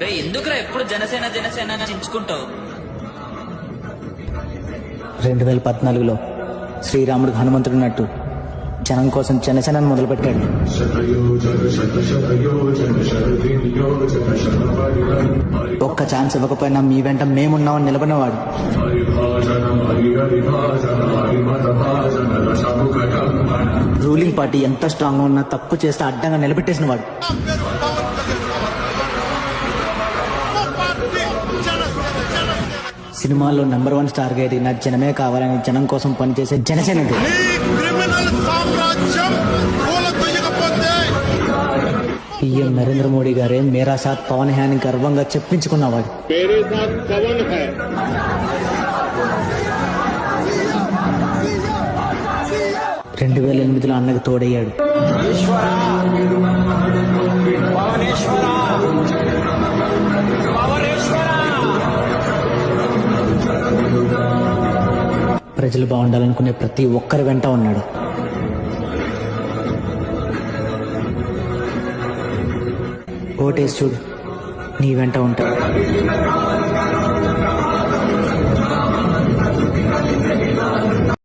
ఎందుకురా ఎప్పుడు జనసేన జనసేన చించుకుంటావు? రెండు వేల పద్నాలుగులో శ్రీరాముడు హనుమంతుడున్నట్టు జనం కోసం జనసేనను మొదలుపెట్టాడు. ఒక్క ఛాన్స్ ఇవ్వకపోయినా మీ వెంట మేమున్నామని నిలబడినవాడు. రూలింగ్ పార్టీ ఎంత స్ట్రాంగ్ ఉన్నా తప్పు చేస్తే అడ్డంగా నిలబెట్టేసిన వాడు సినిమాల్లో నెంబర్ వన్ స్టార్ గైడ్ నా జనమే కావాలని జనం కోసం పనిచేసే జనసేనది పిఎం నరేంద్ర మోడీ గారే మేరా సాత్ పవన్ హ్యాని గర్వంగా చెప్పించుకున్నవాడు. రెండు వేల ఎనిమిదిలో అన్నకు తోడయ్యాడు. ప్రజలు బాగుండాలనుకునే ప్రతి ఒక్కరి వెంట ఉన్నాడు. ఓటేసి చూడు నీ వెంట ఉంటాడు.